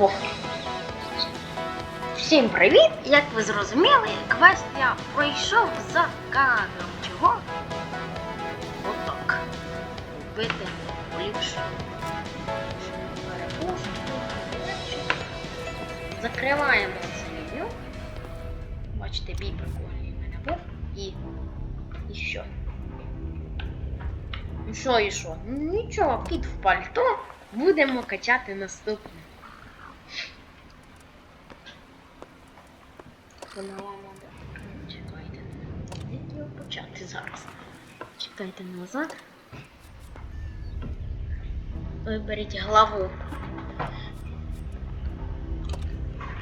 О. Всім привіт! Як ви зрозуміли, квест я пройшов за кадром. Чого? Отак. Вбити поліпше. Закриваємо це меню. Бачите, бій прикольний мене був. І. І що? Ну що і що? Нічого, під в пальто. Будемо качати наступне. Канала надо. Чекайте. Його почати зараз? Чекайте назад. Виберіть главу.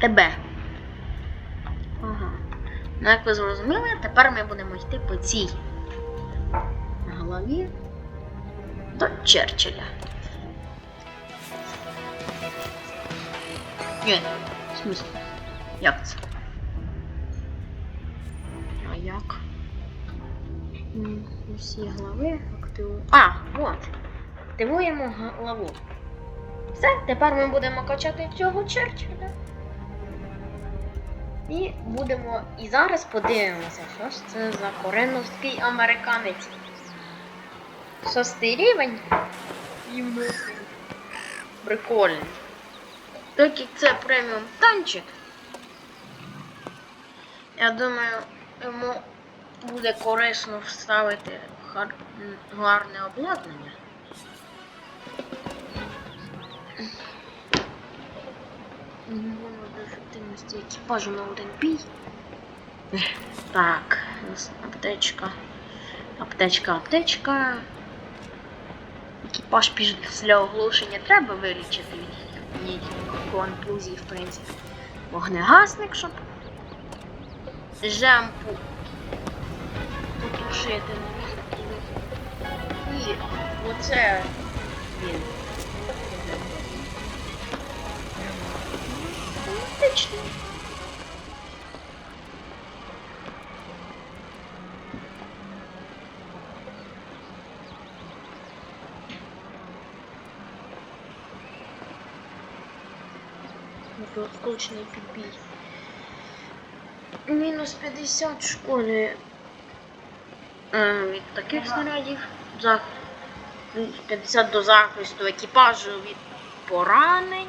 Тебе. Ага. Ну, як ви зрозуміли, тепер ми будемо йти по цій голові до Черчилля. Ні, в смысле? Як це? Усі глави активуємо. А, от. Активуємо главу. Все, тепер ми будемо качати цього Черчилля. І будемо. І зараз подивимося, що ж це за кореновський американець. Шостий рівень. І Прикольний. Так як це преміум танчик. Я думаю, йому буде корисно вставити гар... м, гарне обладнання. Воно до ефективності екіпажу на один бій. Так, аптечка. Аптечка, аптечка. Екіпаж після оглушення треба вилічити від контузії, в принципі. Вогнегасник, щоб жемпу потушити. І оце він. Отлично. Скучний підбій. Мінус 50 шкоди е, Від таких снарядів. За 50 до захисту екіпажу від поранень.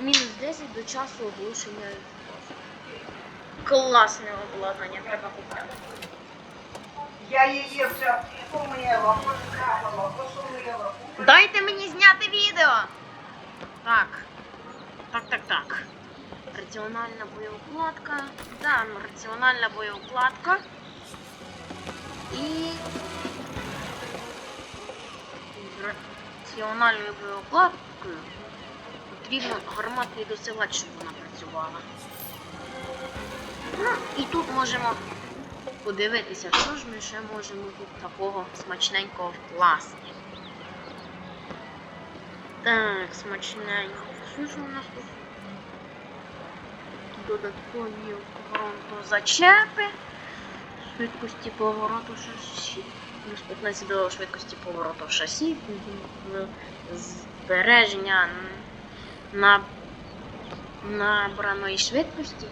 Мінус 10 до часу оглушення екіпажу. Класне обладнання, треба купляти. Я її вже помила, поскрабила, посолила. Дайте мені зняти відео. Так. Так, так, так. Раціональна боєукладка. Да, ну, раціональна боєукладка. З раціональною боєукладкою потрібно гарматний досилач, щоб вона працювала. Ну, і тут можемо подивитися, що ж ми ще можемо тут такого смачненького вкласти. Так, смачненько. Що ж у нас тут? Додаткові зачепи. Швидкості повороту шасі. Плюс 15 до швидкості повороту шасі. Збереження на набраної швидкості.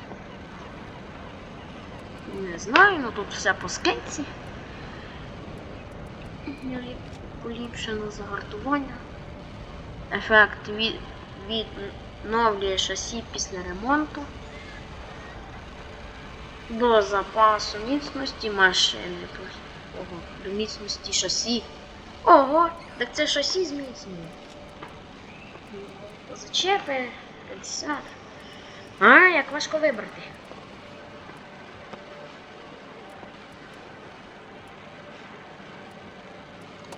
Не знаю, ну тут все по скетці. Поліпшено загартування. Ефект від, відновлює шасі після ремонту. До запасу міцності машини. Ого, до міцності шасі. Ого, так це шасі зміцнює. Зачепи 50. А, як важко вибрати.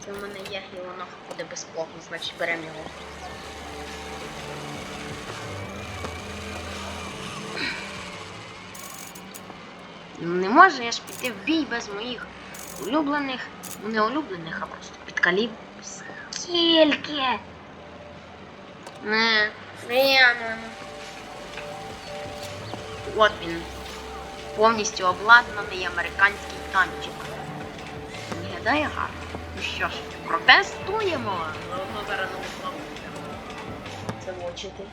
Це в мене є, і буде безплатно, значить беремо його. Не ж піти в бій без моїх улюблених, не улюблених, а просто підкаліб. Скільки? Не, приємно. От він. Повністю обладнаний американський танчик. Виглядає гарно. Ну що ж, протестуємо. Заодно зараз на Це влочити.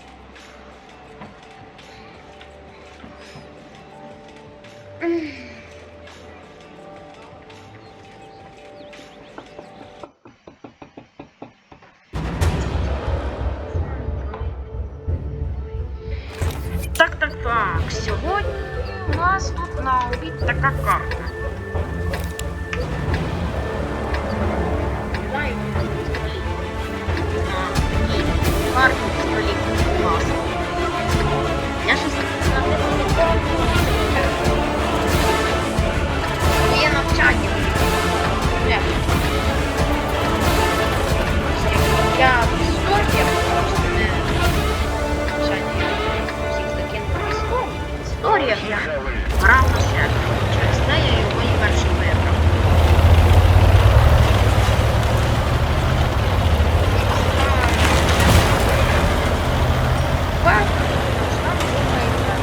Так, так, так. Сьогодні у нас тут на обід така карта. Карта столі клас. Я в історії, просто не навчання. Всіх закинув в історію. Історія я ще. Через те я його і перший виграв. Бачу, що там думається.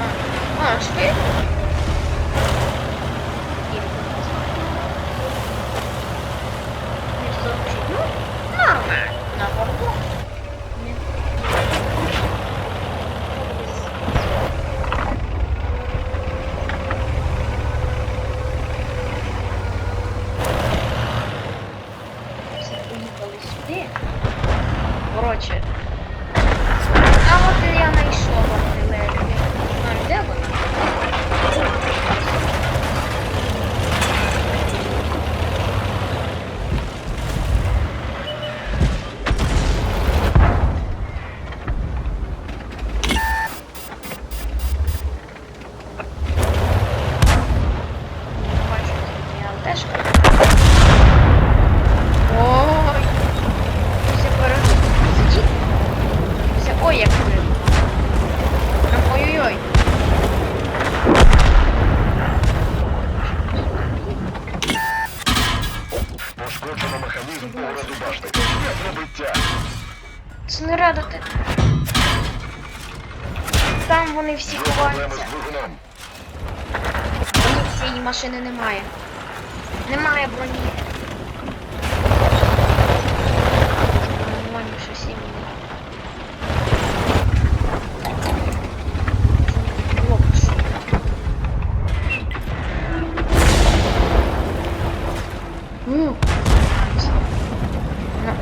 А, а, швидко. Ну, нормально. На борду. Все поїхали сюди. Коротше. А от я знайшов артилерію. А де вона? Бачу, я теж. Ой. Все пересидіть. Все, ой, як криво. Прям ой-ой-ой. Пошкоджено механізм погляду башти. Є пробиття. Це не радити. Там вони всі Є проблеми ховаються. з двигуном. Броні цієї машини немає. Немає броні. Нормально щось іменно. Хлопці. Ну. Ну.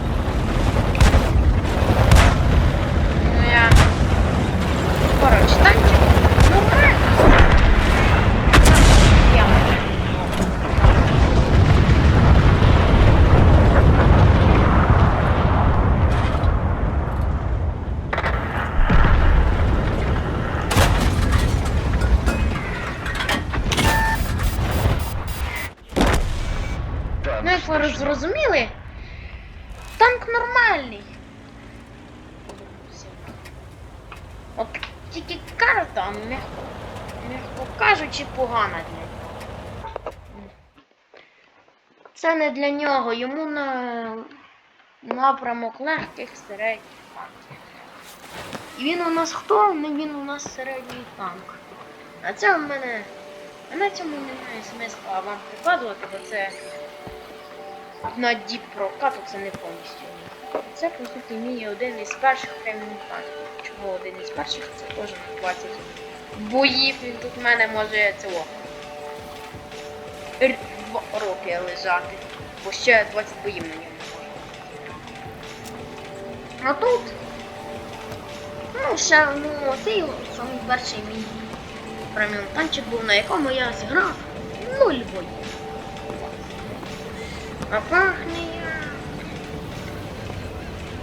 Ну я. Коротше, танчик. Ну правильно. Я. Там Ну, як ви зрозуміли, танк нормальний. От тільки карта, м'яко, м'яко кажучи, погана для нього. Це не для нього, йому на напрямок легких середніх танків. І він у нас хто? Ну, Він у нас середній танк. А це в мене. А на цьому немає смисла вам прикладувати, бо це на діп прокату це не повністю. Це, по суті, мій один із перших преміум танків. Чого один із перших, це теж на 20 боїв. Він тут в мене може цього. Два роки лежати. Бо ще 20 боїв на ньому може. А тут. Ну, ще, ну, цей самий перший мій танчик був, на якому я зіграв нуль боїв. А пахне як.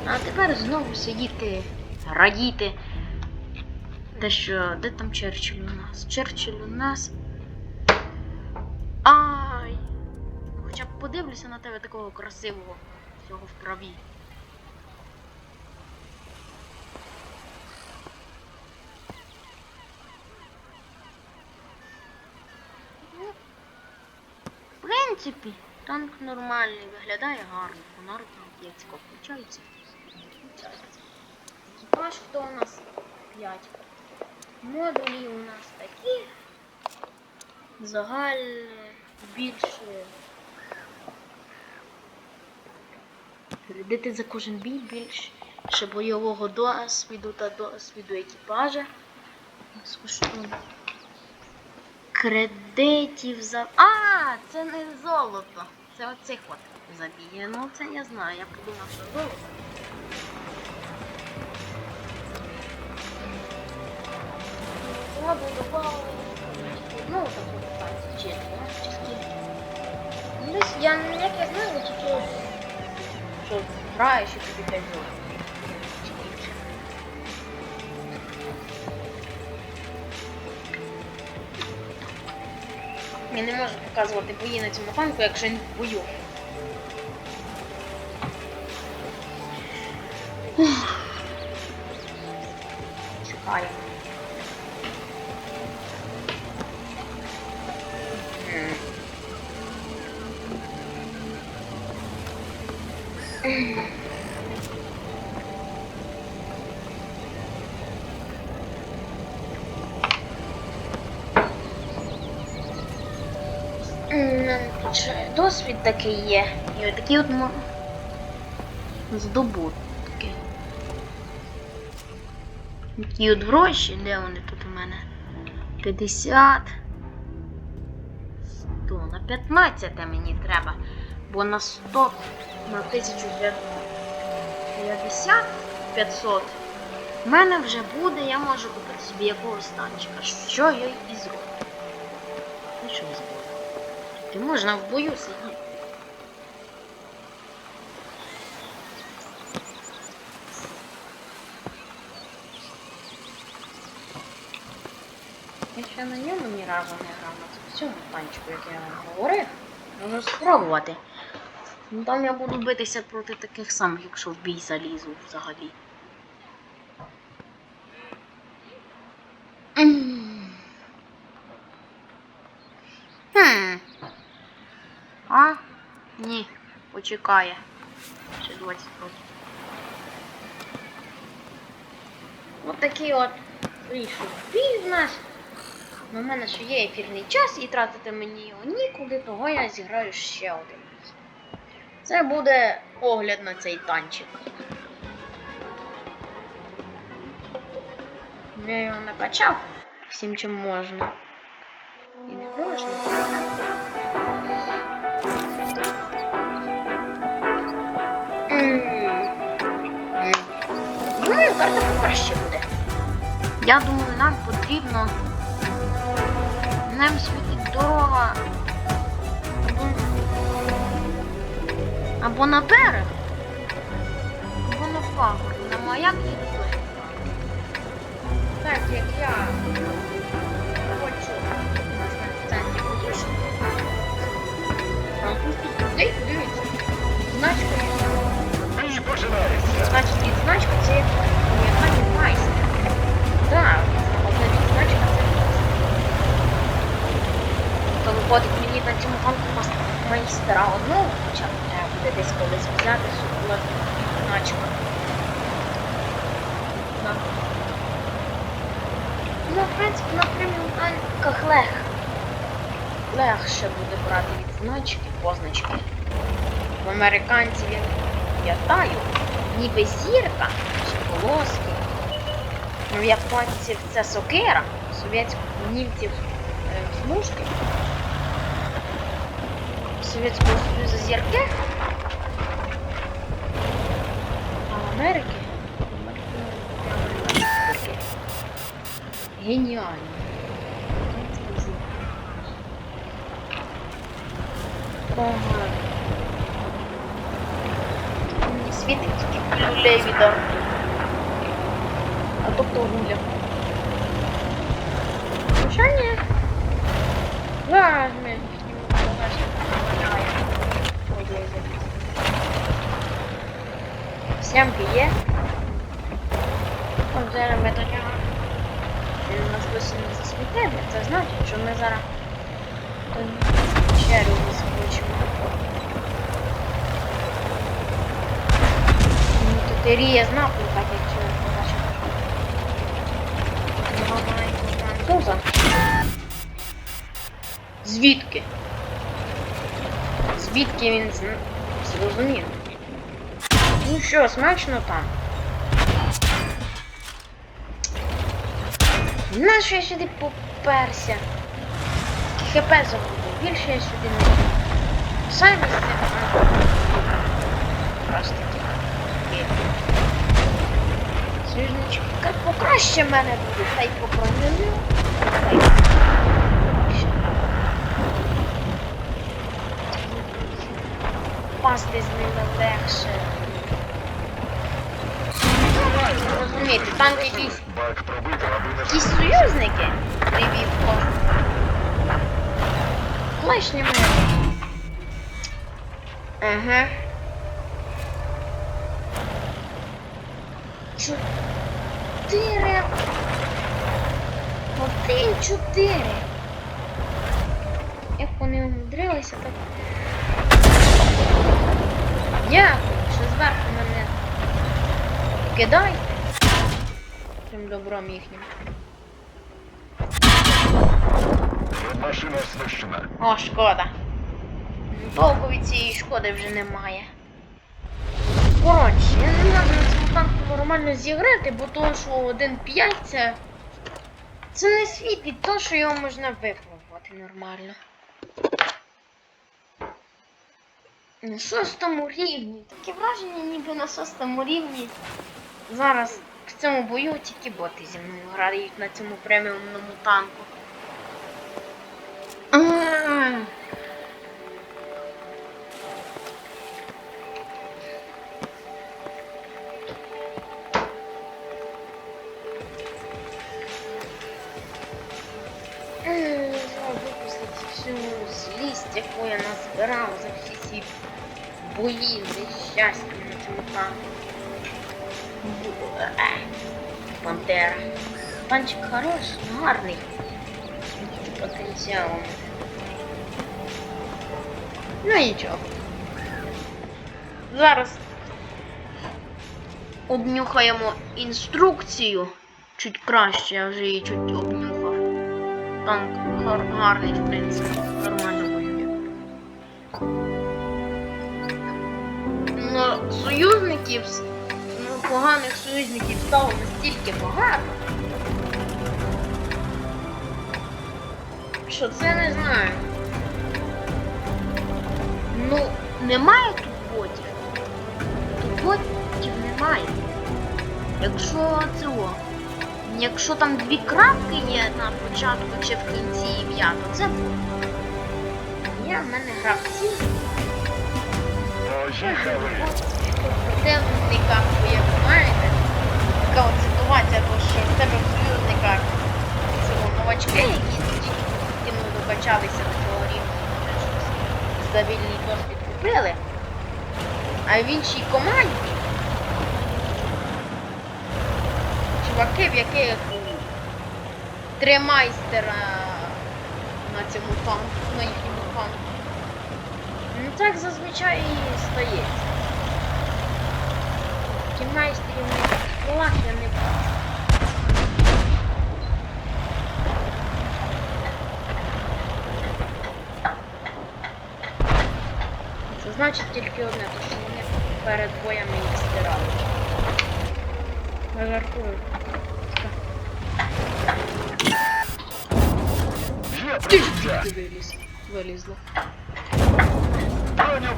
А тепер знову сидіти, радіти. Де що, де там Черчилль у нас? Черчилль у нас. Ай! Хоча б подивлюся на тебе такого красивого всього в. Ну, В принципі, танк нормальний, виглядає гарно. Фонар там яйцько включається. Включається. Екіпаж хто у нас 5. Модулі у нас такі. Загальне більше. Кредити за кожен бій більше бойового досвіду та досвіду екіпажа. Скуштуємо. Кредитів за. А, це не золото. Це оцих от забіє. Ну це я знаю. Я подумав, що золото. Ладно, добавили. Ну, таку так, чи чи скільки. Ну, я як я знаю, тільки що граєш і тобі 5 золота. Я не можу показувати бої на цьому танку, якщо він в бою. Ух. Досвід такий є. І отакі от здобутки. Такі от гроші, де вони тут у мене? 50. 100. На 15 мені треба. Бо на 100, на 1050, 500. У мене вже буде, я можу купити собі якогось танчика. Що я і зроблю. Нічого. Ти можна в бою сидіти. Я ще на ньому ні разу не грав на цьому танчику, як я вам говорив. Можу спробувати. Ну там я буду битися проти таких самих, якщо в бій залізу взагалі. М. А? Ні, почекає. Ще 20 років. От такий от вийшов бій в. У мене ще є ефірний час і тратити мені його нікуди, того я зіграю ще один. Це буде огляд на цей танчик. Я його накачав всім чим можна. І не можна. Краще буде. Я думаю, нам потрібно. Нам світить дорога. Або, або на берег. Або на пагорб. На маяк і туди. Так, як я хочу центрі будеш. Там пустить людей, подивіться. Значка. Значить, відзначка це майстер. Так, одна відзначка це то виходить мені на цьому банку майстера одного, хоча треба буде десь колись взяти собі відзначку. Да. Ну, в принципі, на преміум танках лег. Легше буде брати відзначки, позначки. В американців я пам'ятаю, ніби зірка чи полоски. Ну, японців це сокира, совєтських німців е, смужки. В Совєтського Союзу зірки. А Америки. Геніально. Ага. Світить тільки люлей від арту. А тобто гуля. Хоча ні. Зараз ми піднімемо багажник. Ой, ой, ой. Сямки є. От зараз ми до нього. Він у нас досі не засвітив, це значить, що ми зараз до нього черю заскочимо. Ну, тут Ірія знав, так як маленького француза. Звідки? Звідки він зрозумів? Ну що, смачно там? Нащо я сюди поперся? хп забуду. Більше я сюди не йду. Самі. Просто. Союзнички. Як покраще мене буде, та й. Пасти з ними легше. Розумієте, там якісь якісь союзники привів по лишніми. Ага. Чотири. Один чотири. Як вони умудрилися так. Дякую, що зверху мене кидайте. Цим добром їхнім. машина знищена. О, шкода. Толку від цієї шкоди вже немає. Коротше, я не можу танку нормально зіграти, бо то, що 1.5 це. Це не світить то, що його можна випробувати нормально. На шостому рівні. Таке враження, ніби на шостому рівні. Зараз в цьому бою тільки боти зі мною грають на цьому преміумному танку. Танчик хороший, гарний. З потенціалом. Ну нічого. Зараз обнюхаємо інструкцію. Чуть краще, я вже її чуть обнюхав. Танк гар- гарний, в принципі, нормально воює. Ну, союзників, ну, поганих союзників стало настільки багато. Що це не знаю. Ну, немає тут ботів. Тут ботів немає. Якщо це о. Якщо там дві крапки є на початку чи в кінці ім'я, то це бот. Є в мене гравці. Поїхали. Противника, як знаєте, така от ситуація, то що в тебе в союзниках цього новачки, які тільки ну, докачалися до цього рівня, за вільний досвід купили. А в іншій команді чуваки, в яких три майстера на цьому танку, на їхньому танку. Ну так зазвичай і стається. Ті майстрів на школах я не бачу. Значить тільки одне, то що вони перед боями їх стирали. Я жартую. Ти виліз. Вилізла. Броню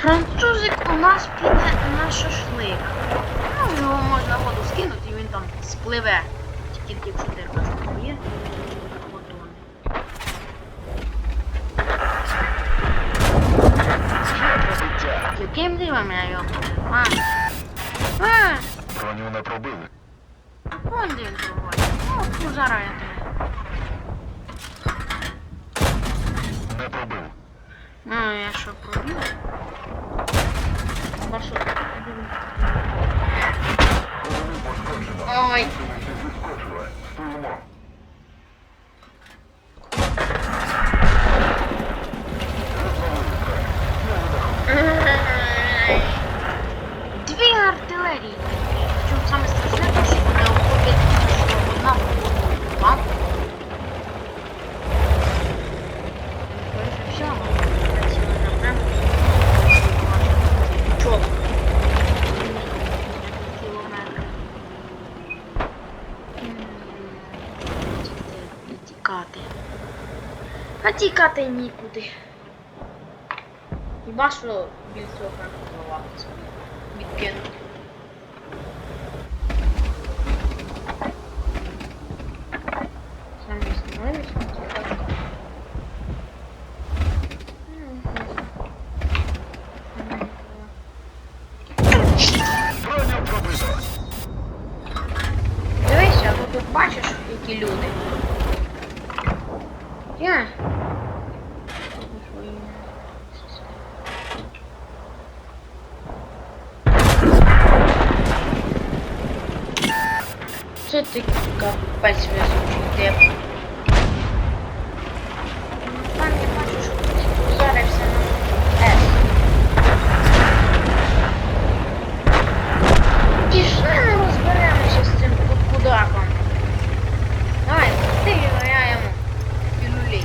Французик у нас піде на шашлик. Ну, його можна воду скинути, і він там спливе. Тільки. Фотони. Є прибуття. Яким дивом я його? А. А. Броню не пробили. Вон де він проводить. О, ну зараз я тебе. Не пробив. Ну, я що пробив? Що? Ой. Дві артилерії. Тікати нікуди. Хіба що біля цього практикуватися. Відкинути. Сам не знаю, що це таке. Броню. Дивися, бо тут бачиш, які люди. Я. Це ти капець везучий тип. Ну, Там я бачу, що хтось позарився на С. Пішли не розберемося з цим кудаком. Давай, ти виграємо пілюлі.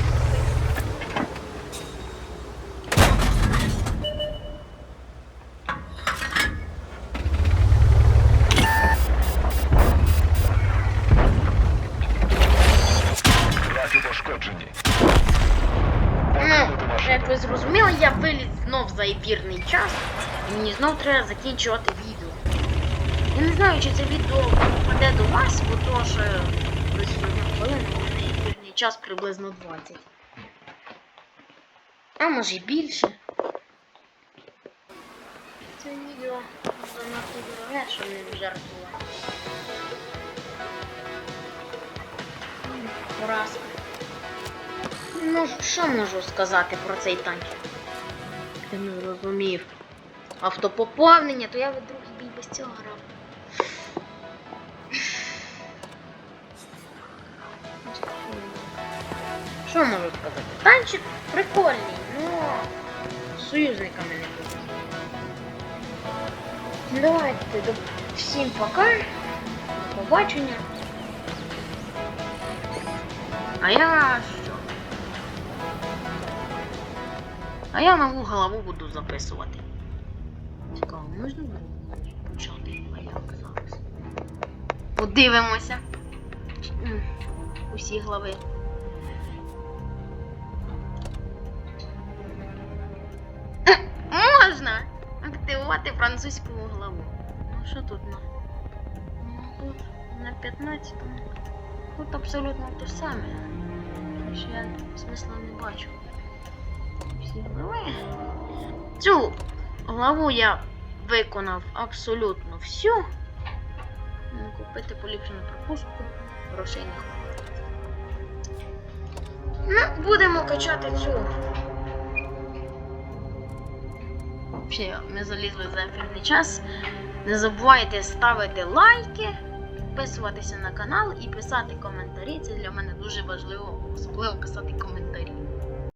Раки пошкоджені. Ну, Покинути машину. як ви зрозуміли, я виліз знов за ефірний час, і мені знов треба закінчувати відео. Я не знаю, чи це відео попаде до вас, бо то що одна хвилина, у мене ефірний час приблизно 20. А може й більше. Це відео занадто дороге, щоб не жартувати. М, Поразка. Ну, що можу сказати про цей танчик? Ти не розумів. Автопоповнення, то я в другий бій без цього грав. Що можу сказати? Танчик прикольний, ну союзниками не буде. Давайте всім пока. До побачення. А я А я нову голову буду записувати. Цікаво, можна другу почати? А зараз? Подивимося. Усі глави. Можна активувати французьку главу. Ну що тут на? Ну тут на 15 Тут абсолютно те саме. Ще я смисла не бачу. Цю главу я виконав абсолютно всю. Ну, Купити поліпшену пропустку. Грошей не. Ну, будемо качати цю. Все, ми залізли за ефірний час. Не забувайте ставити лайки, підписуватися на канал і писати коментарі. Це для мене дуже важливо, особливо писати коментарі.